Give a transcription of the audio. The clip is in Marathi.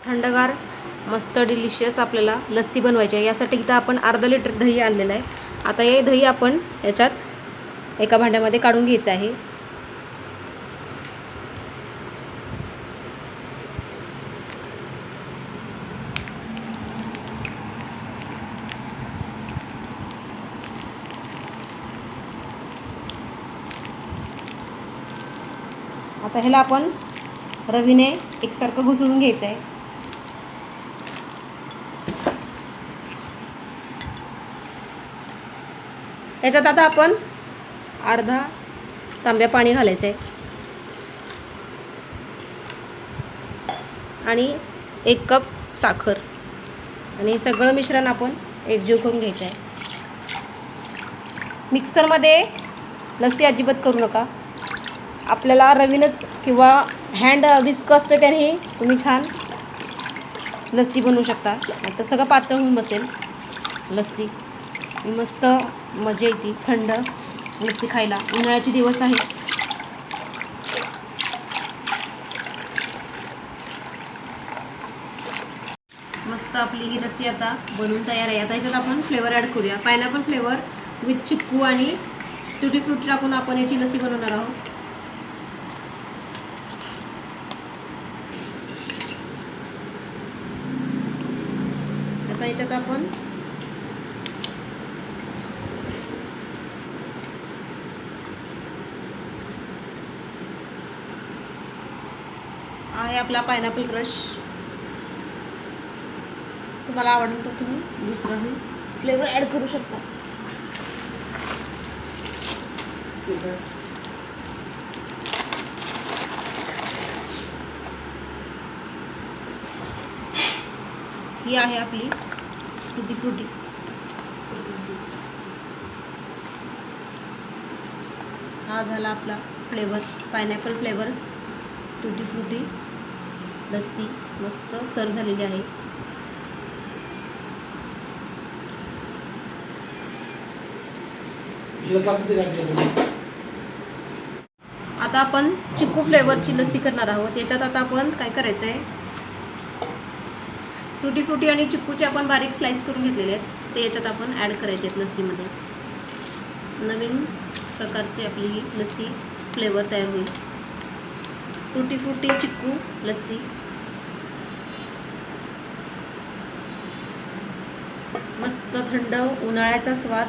थंडगार मस्त डिलिशियस आपल्याला लस्सी बनवायची आहे. यासाठी इथं आपण अर्धा लिटर दही आणलेलं आहे. आता हे दही आपण याच्यात एका भांड्यामध्ये काढून घ्यायचं आहे. आता ह्याला आपण रवीने एकसारखं घुसळून घ्यायचं आहे. याच्यात आता आपण अर्धा तांब्या पाणी घालायचं आहे. आणि एक कप साखर. आणि हे सगळं मिश्रण आपण एकजीव करून घ्यायचं आहे. मिक्सरमध्ये लस्सी अजिबात करू नका. आपल्याला रवीनच किंवा हँड विस्क असतं त्याने तुम्ही छान लस्सी बनवू शकता. तर सगळं पातळ होऊन बसेल. लस्सी. मस्त मजा येते थंड लस्सी खायला. उन्हाळ्याचे दिवस आहे मस्त आपली ही लस्सी आता बनवून तयार आहे. आता याच्यात आपण फ्लेवर ॲड करूया. पायनॅपल फ्लेवर विथ चिक्कू आणि ट्युटी फ्रूट टाकून आपण याची लस्सी बनवणार आहोत. आता याच्यात आपण आहे आपला पायनॅपल क्रश तुम्हाला आवडेल तर तुम्ही दुसराही फ्लेवर ॲड करू शकता. ही आहे आपली टुटी फ्रुटी हा झाला आपला flavour pineapple flavour tutti frutti lassi. मस्त सर झालेली आहे. आता आपण चिक्कू फ्लेवरची लस्सी करणार आहोत. याच्यात आता आपण काय करायचं आहे टुटी फ्रुटी आणि चिक्कूचे आपण बारीक स्लाइस करून घेतलेले आहेत. ते याच्यात आपण ॲड करायचे आहेत लस्सीमध्ये. नवीन प्रकारची आपली ही लस्सी फ्लेवर तयार होईल. टूटी फ्रूटी चिक्कू लस्सी. मस्त थंड उन्हाळ्याचा स्वाद.